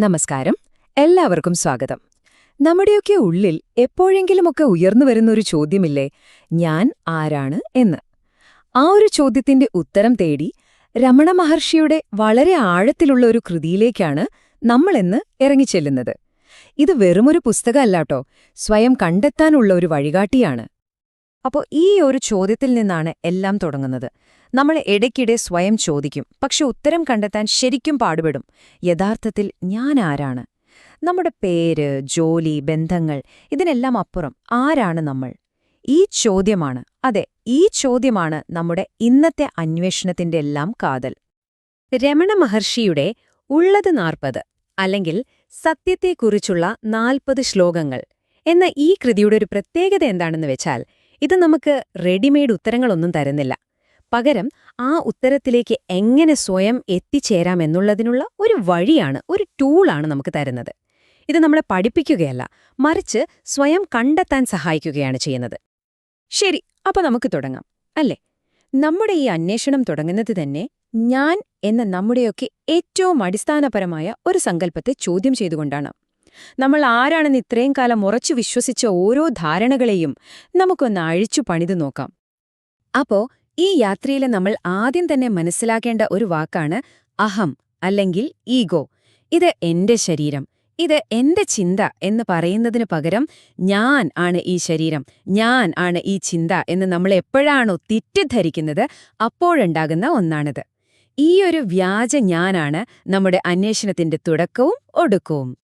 നമസ്കാരം. എല്ലാവർക്കും സ്വാഗതം. നമ്മുടെയൊക്കെ ഉള്ളിൽ എപ്പോഴെങ്കിലുമൊക്കെ ഉയർന്നു വരുന്ന ഒരു ചോദ്യമില്ലേ ഞാൻ ആരാണ് എന്ന്? ആ ഒരു ചോദ്യത്തിന്റെ ഉത്തരം തേടി രമണ മഹർഷിയുടെ വളരെ ആഴത്തിലുള്ള ഒരു കൃതിയിലേക്കാണ് നമ്മളിന്ന് ഇറങ്ങിച്ചെല്ലുന്നത്. ഇത് വെറുമൊരു പുസ്തകമല്ലാട്ടോ സ്വയം കണ്ടെത്താനുള്ള ഒരു വഴികാട്ടിയാണ്. അപ്പോൾ ഈ ഒരു ചോദ്യത്തിൽ നിന്നാണ് എല്ലാം തുടങ്ങുന്നത്. നമ്മൾ ഇടയ്ക്കിടെ സ്വയം ചോദിക്കും. പക്ഷെ ഉത്തരം കണ്ടെത്താൻ ശരിക്കും പാടുപെടും. യഥാർത്ഥത്തിൽ ഞാൻ ആരാണ്? നമ്മുടെ പേര് ജോലി ബന്ധങ്ങൾ ഇതിനെല്ലാം അപ്പുറം ആരാണ് നമ്മൾ? ഈ ചോദ്യമാണ് അതെ ഈ ചോദ്യമാണ് നമ്മുടെ ഇന്നത്തെ അന്വേഷണത്തിന്റെ എല്ലാം കാതൽ. രമണ മഹർഷിയുടെ ഉള്ളത് നാൽപ്പത് അല്ലെങ്കിൽ സത്യത്തെക്കുറിച്ചുള്ള നാൽപ്പത് ശ്ലോകങ്ങൾ എന്ന ഈ കൃതിയുടെ ഒരു പ്രത്യേകത എന്താണെന്ന് വെച്ചാൽ ഇത് നമുക്ക് റെഡിമെയ്ഡ് ഉത്തരങ്ങളൊന്നും തരുന്നില്ല. പകരം ആ ഉത്തരത്തിലേക്ക് എങ്ങനെ സ്വയം എത്തിച്ചേരാമെന്നുള്ളതിനുള്ള ഒരു വഴിയാണ് ഒരു ടൂളാണ് നമുക്ക് തരുന്നത്. ഇത് നമ്മളെ പഠിപ്പിക്കുകയല്ല മറിച്ച് സ്വയം കണ്ടെത്താൻ സഹായിക്കുകയാണ് ചെയ്യുന്നത്. ശരി അപ്പോൾ നമുക്ക് തുടങ്ങാം അല്ലേ? നമ്മുടെ ഈ അന്വേഷണം തുടങ്ങുന്നത് തന്നെ ഞാൻ എന്ന നമ്മുടെയൊക്കെ ഏറ്റവും അടിസ്ഥാനപരമായ ഒരു സങ്കല്പത്തെ ചോദ്യം ചെയ്തുകൊണ്ടാണ്. നമ്മൾ ആരാണെന്ന് ഇത്രയും കാലം ഉറച്ചു വിശ്വസിച്ച ഓരോ ധാരണകളെയും നമുക്കൊന്ന് അഴിച്ചു പണിതു നോക്കാം. അപ്പോ ഈ യാത്രയിൽ നമ്മൾ ആദ്യം തന്നെ മനസ്സിലാക്കേണ്ട ഒരു വാക്കാണ് അഹം അല്ലെങ്കിൽ ഈഗോ. ഇത് എന്റെ ശരീരം ഇത് എന്റെ ചിന്ത എന്ന് പറയുന്നതിനു പകരം ഞാൻ ആണ് ഈ ശരീരം ഞാൻ ആണ് ഈ ചിന്ത എന്ന് നമ്മൾ എപ്പോഴാണോ തെറ്റിദ്ധരിക്കുന്നത് അപ്പോഴുണ്ടാകുന്ന ഒന്നാണിത്. ഒരു വ്യാജ ഞാനാണ് നമ്മുടെ അന്വേഷണത്തിന്റെ തുടക്കവും ഒടുക്കവും.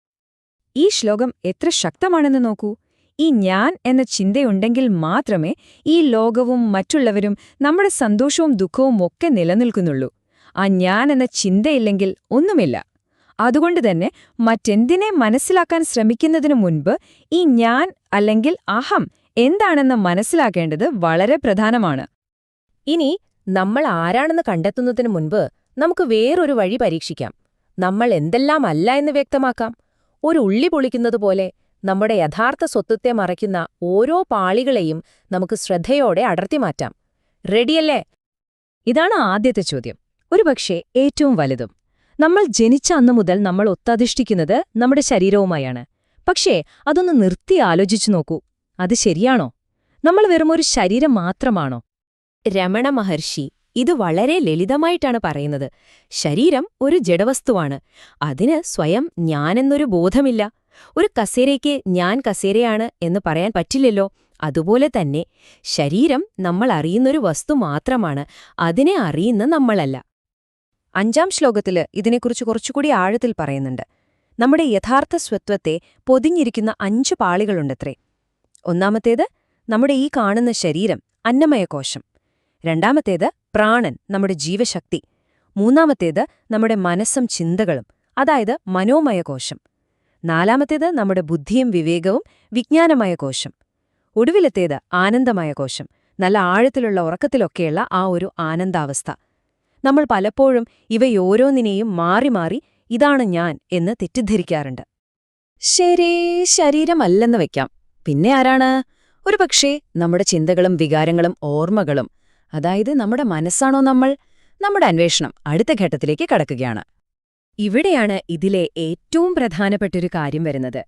ഈ ശ്ലോകം എത്ര ശക്തമാണെന്ന് നോക്കൂ. ഈ ഞാൻ എന്ന ചിന്തയുണ്ടെങ്കിൽ മാത്രമേ ഈ ലോകവും മറ്റുള്ളവരും നമ്മുടെ സന്തോഷവും ദുഃഖവും ഒക്കെ നിലനിൽക്കുന്നുള്ളൂ. ആ ഞാൻ എന്ന ചിന്തയില്ലെങ്കിൽ ഒന്നുമില്ല. അതുകൊണ്ട് തന്നെ മറ്റെന്തിനെ മനസ്സിലാക്കാൻ ശ്രമിക്കുന്നതിനു മുൻപ് ഈ ഞാൻ അല്ലെങ്കിൽ അഹം എന്താണെന്ന് മനസ്സിലാക്കേണ്ടത് വളരെ പ്രധാനമാണ്. ഇനി നമ്മൾ ആരാണെന്ന് കണ്ടെത്തുന്നതിന് മുൻപ് നമുക്ക് വേറൊരു വഴി പരീക്ഷിക്കാം. നമ്മൾ എന്തെല്ലാം അല്ല എന്ന് വ്യക്തമാക്കാം. ഒരു ഉള്ളി പൊളിക്കുന്നതുപോലെ നമ്മുടെ യഥാർത്ഥ സ്വത്വത്തെ മറയ്ക്കുന്ന ഓരോ പാളികളെയും നമുക്ക് ശ്രദ്ധയോടെ അടർത്തി മാറ്റാം. റെഡിയല്ലേ? ഇതാണ് ആദ്യത്തെ ചോദ്യം. ഒരുപക്ഷെ ഏറ്റവും വലുതും. നമ്മൾ ജനിച്ച അന്നു മുതൽ നമ്മൾ ഒത്തധിഷ്ഠിക്കുന്നത് നമ്മുടെ ശരീരവുമായാണ്. പക്ഷേ അതൊന്ന് നിർത്തി ആലോചിച്ചു നോക്കൂ. അത് ശരിയാണോ? നമ്മൾ വെറുമൊരു ശരീരം മാത്രമാണോ? രമണ മഹർഷി ഇത് വളരെ ലളിതമായിട്ടാണ് പറയുന്നത്. ശരീരം ഒരു ജഡവസ്തുവാണ്. അതിന് സ്വയം ഞാനെന്നൊരു ബോധമില്ല. ഒരു കസേരയ്ക്ക് ഞാൻ കസേരയാണ് എന്ന് പറയാൻ പറ്റില്ലല്ലോ. അതുപോലെ തന്നെ ശരീരം നമ്മൾ അറിയുന്നൊരു വസ്തു മാത്രമാണ് അതിനെ അറിയുന്ന നമ്മളല്ല. അഞ്ചാം ശ്ലോകത്തിൽ ഇതിനെക്കുറിച്ച് കുറച്ചുകൂടി ആഴത്തിൽ പറയുന്നുണ്ട്. നമ്മുടെ യഥാർത്ഥ സ്വത്വത്തെ പൊതിഞ്ഞിരിക്കുന്ന അഞ്ചു പാളികളുണ്ടത്രേ. ഒന്നാമത്തേത് നമ്മുടെ ഈ കാണുന്ന ശരീരം അന്നമയകോശം. രണ്ടാമത്തേത് പ്രാണൻ നമ്മുടെ ജീവശക്തി. മൂന്നാമത്തേത് നമ്മുടെ മനസ്സും ചിന്തകളും അതായത് മനോമയകോശം. നാലാമത്തേത് നമ്മുടെ ബുദ്ധിയും വിവേകവും വിജ്ഞാനമായ കോശം. ഒടുവിലത്തേത് ആനന്ദമായ കോശം. നല്ല ആഴത്തിലുള്ള ഉറക്കത്തിലൊക്കെയുള്ള ആ ഒരു ആനന്ദാവസ്ഥ. നമ്മൾ പലപ്പോഴും ഇവയോരോന്നിനെയും മാറി മാറി ഇതാണ് ഞാൻ എന്ന് തെറ്റിദ്ധരിക്കാറുണ്ട്. ശരി ശരീരമല്ലെന്ന് വയ്ക്കാം പിന്നെ ആരാണ്? ഒരുപക്ഷേ നമ്മുടെ ചിന്തകളും വികാരങ്ങളും ഓർമ്മകളും അതായത് നമ്മുടെ മനസ്സാണോ നമ്മൾ? നമ്മുടെ അന്വേഷണം അടുത്ത ഘട്ടത്തിലേക്ക് കടക്കുകയാണ്. ഇവിടെയാണ് ഇതിലെ ഏറ്റവും പ്രധാനപ്പെട്ടൊരു കാര്യം വരുന്നത്.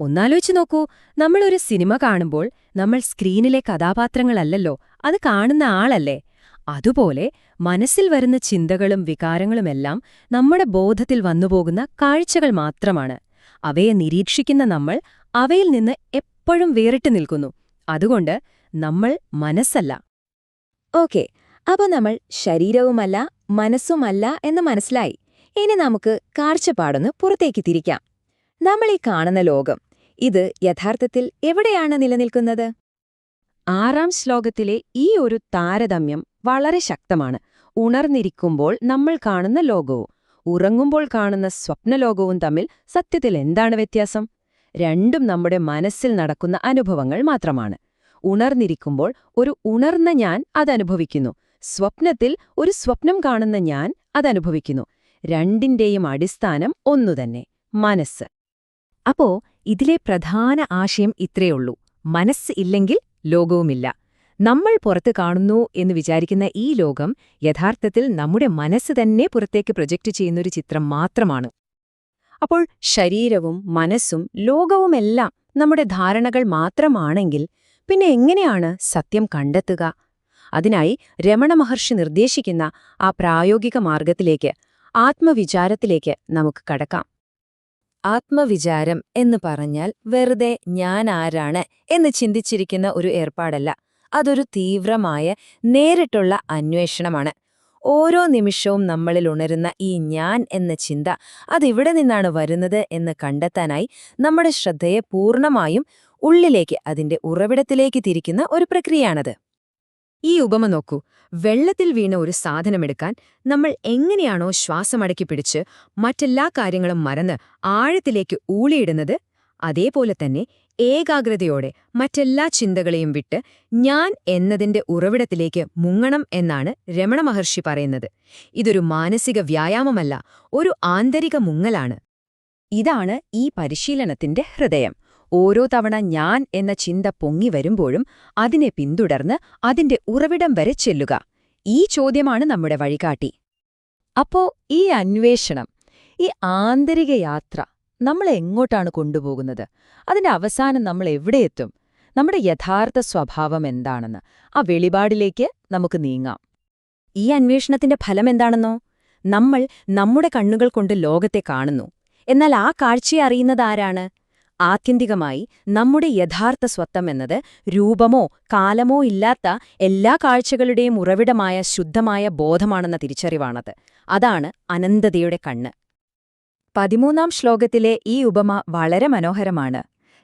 ഒന്നാലോചിച്ച് നോക്കൂ നമ്മളൊരു സിനിമ കാണുമ്പോൾ നമ്മൾ സ്ക്രീനിലെ കഥാപാത്രങ്ങളല്ലല്ലോ അത് കാണുന്ന ആളല്ലേ? അതുപോലെ മനസ്സിൽ വരുന്ന ചിന്തകളും വികാരങ്ങളുമെല്ലാം നമ്മുടെ ബോധത്തിൽ വന്നുപോകുന്ന കാഴ്ചകൾ മാത്രമാണ്. അവയെ നിരീക്ഷിക്കുന്ന നമ്മൾ അവയിൽ നിന്ന് എപ്പോഴും വേറിട്ട് നിൽക്കുന്നു. അതുകൊണ്ട് നമ്മൾ മനസ്സല്ല. ഓക്കെ അപ്പോൾ നമ്മൾ ശരീരവുമല്ല മനസ്സുമല്ല എന്ന് മനസ്സിലായി. ഇനി നമുക്ക് കാഴ്ചപ്പാടൊന്ന് പുറത്തേക്ക് തിരിക്കാം. നമ്മൾ ഈ കാണുന്ന ലോകം ഇത് യഥാർത്ഥത്തിൽ എവിടെയാണ് നിലനിൽക്കുന്നത്? ആറാം ശ്ലോകത്തിലെ ഈ ഒരു താരതമ്യം വളരെ ശക്തമാണ്. ഉണർന്നിരിക്കുമ്പോൾ നമ്മൾ കാണുന്ന ലോകവും ഉറങ്ങുമ്പോൾ കാണുന്ന സ്വപ്നലോകവും തമ്മിൽ സത്യത്തിൽ എന്താണ് വ്യത്യാസം? രണ്ടും നമ്മുടെ മനസ്സിൽ നടക്കുന്ന അനുഭവങ്ങൾ മാത്രമാണ്. ഉണർന്നിരിക്കുമ്പോൾ ഒരു ഉണർന്ന ഞാൻ അതനുഭവിക്കുന്നു. സ്വപ്നത്തിൽ ഒരു സ്വപ്നം കാണുന്ന ഞാൻ അതനുഭവിക്കുന്നു. രണ്ടിന്റെയും അടിസ്ഥാനം ഒന്നുതന്നെ മനസ്സ്. അപ്പോ ഇതിലെ പ്രധാന ആശയം ഇത്രയുള്ളൂ മനസ്സ് ഇല്ലെങ്കിൽ ലോകവുമില്ല. നമ്മൾ പുറത്ത് കാണുന്നു എന്ന് വിചാരിക്കുന്ന ഈ ലോകം യഥാർത്ഥത്തിൽ നമ്മുടെ മനസ്സ് തന്നെ പുറത്തേക്ക് പ്രൊജക്റ്റ് ചെയ്യുന്നൊരു ചിത്രം മാത്രമാണ്. അപ്പോൾ ശരീരവും മനസ്സും ലോകവുമെല്ലാം നമ്മുടെ ധാരണകൾ മാത്രമാണെങ്കിൽ പിന്നെ എങ്ങനെയാണ് സത്യം കണ്ടെത്തുക? അതിനായി രമണ മഹർഷി നിർദ്ദേശിക്കുന്ന ആ പ്രായോഗിക മാർഗത്തിലേക്ക് ആത്മവിചാരത്തിലേക്ക് നമുക്ക് കടക്കാം. ആത്മവിചാരം എന്ന് പറഞ്ഞാൽ വെറുതെ ഞാൻ ആരാണ് എന്ന് ചിന്തിച്ചിരിക്കുന്ന ഒരു ഏർപ്പാടല്ല. അതൊരു തീവ്രമായ നേരിട്ടുള്ള അന്വേഷണമാണ്. ഓരോ നിമിഷവും നമ്മളിൽ ഉണരുന്ന ഈ ഞാൻ എന്ന ചിന്ത അതിവിടെ നിന്നാണ് വരുന്നത് എന്ന് കണ്ടെത്താനായി നമ്മുടെ ശ്രദ്ധയെ പൂർണമായും ഉള്ളിലേക്ക് അതിന്റെ ഉറവിടത്തിലേക്ക് തിരിക്കുന്ന ഒരു പ്രക്രിയയാണത്. ഈ ഉപമ നോക്കൂ. വെള്ളത്തിൽ വീണ ഒരു സാധനമെടുക്കാൻ നമ്മൾ എങ്ങനെയാണോ ശ്വാസമടക്കി പിടിച്ച് മറ്റെല്ലാ കാര്യങ്ങളും മറന്ന് ആഴത്തിലേക്ക് ഊളിയിടുന്നത്? അതേപോലെ തന്നെ ഏകാഗ്രതയോടെ മറ്റെല്ലാ ചിന്തകളെയും വിട്ട് ഞാൻ എന്നതിന്റെ ഉറവിടത്തിലേക്ക് മുങ്ങണം എന്നാണ് രമണ മഹർഷി പറയുന്നത്. ഇതൊരു മാനസിക വ്യായാമമല്ല ഒരു ആന്തരിക മുങ്ങലാണ്. ഇതാണ് ഈ പരിശീലനത്തിന്റെ ഹൃദയം. ഓരോ തവണ ഞാൻ എന്ന ചിന്ത പൊങ്ങി വരുമ്പോഴും അതിനെ പിന്തുടർന്ന് അതിന്റെ ഉറവിടം വരെ ചെല്ലുക. ഈ ചോദ്യമാണ് നമ്മുടെ വഴികാട്ടി. അപ്പോ ഈ അന്വേഷണം ഈ ആന്തരിക യാത്ര നമ്മളെ എങ്ങോട്ടാണ് കൊണ്ടുപോകുന്നത്? അതിന്റെ അവസാനം നമ്മൾ എവിടെയെത്തും നമ്മുടെ യഥാർത്ഥ സ്വഭാവം എന്താണെന്ന് ആ വെളിപാടിലേക്ക് നമുക്ക് നീങ്ങാം. ഈ അന്വേഷണത്തിന്റെ ഫലം എന്താണെന്നോ? നമ്മൾ നമ്മുടെ കണ്ണുകൾ കൊണ്ട് ലോകത്തെ കാണുന്നു. എന്നാൽ ആ കാഴ്ചയെ അറിയുന്നതാരാണ് ആത്യന്തികമായി നമ്മുടെ യഥാർത്ഥ സ്വത്വം എന്നത് രൂപമോ കാലമോ ഇല്ലാത്ത എല്ലാ കാഴ്ചകളുടെയും ഉറവിടമായ ശുദ്ധമായ ബോധമാണെന്ന തിരിച്ചറിവാണത്. അതാണ് അനന്തതയുടെ കണ്ണ്. പതിമൂന്നാം ശ്ലോകത്തിലെ ഈ ഉപമ വളരെ മനോഹരമാണ്.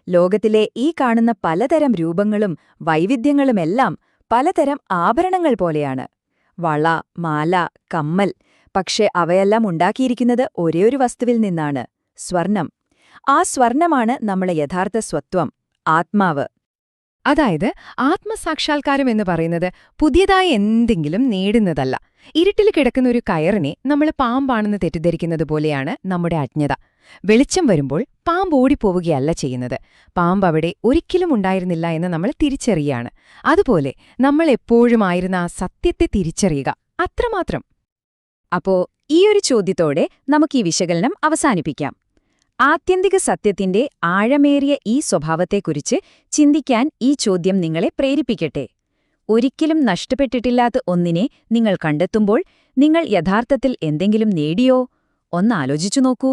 ലോകത്തിലെ ഈ കാണുന്ന പലതരം രൂപങ്ങളും വൈവിധ്യങ്ങളുമെല്ലാം പലതരം ആഭരണങ്ങൾ പോലെയാണ്. വള മാല കമ്മൽ പക്ഷെ അവയെല്ലാം ഉണ്ടാക്കിയിരിക്കുന്നത് ഒരേയൊരു വസ്തുവിൽ നിന്നാണ് സ്വർണം. ആ സ്വർണമാണ് നമ്മളെ യഥാർത്ഥ സ്വത്വം ആത്മാവ്. അതായത് ആത്മസാക്ഷാത്കാരം എന്ന് പറയുന്നത് പുതിയതായി എന്തെങ്കിലും നേടുന്നതല്ല. ഇരുട്ടിൽ കിടക്കുന്ന ഒരു കയറിനെ നമ്മൾ പാമ്പാണെന്ന് തെറ്റിദ്ധരിക്കുന്നത് പോലെയാണ് നമ്മുടെ അജ്ഞത. വെളിച്ചം വരുമ്പോൾ പാമ്പ് ഓടിപ്പോവുകയല്ല ചെയ്യുന്നത്. പാമ്പ് അവിടെ ഒരിക്കലും ഉണ്ടായിരുന്നില്ല എന്ന് നമ്മൾ തിരിച്ചറിയാണ്. അതുപോലെ നമ്മൾ എപ്പോഴുമായിരുന്ന ആ സത്യത്തെ തിരിച്ചറിയുക. അത്രമാത്രം. അപ്പോ ഈയൊരു ചോദ്യത്തോടെ നമുക്ക് ഈ വിശകലനം അവസാനിപ്പിക്കാം. ആത്യന്തിക സത്യത്തിന്റെ ആഴമേറിയ ഈ സ്വഭാവത്തെക്കുറിച്ച് ചിന്തിക്കാൻ ഈ ചോദ്യം നിങ്ങളെ പ്രേരിപ്പിക്കട്ടെ. ഒരിക്കലും നഷ്ടപ്പെട്ടിട്ടില്ലാത്ത ഒന്നിനെ നിങ്ങൾ കണ്ടെത്തുമ്പോൾ നിങ്ങൾ യഥാർത്ഥത്തിൽ എന്തെങ്കിലും നേടിയോ? ഒന്നാലോചിച്ചു നോക്കൂ.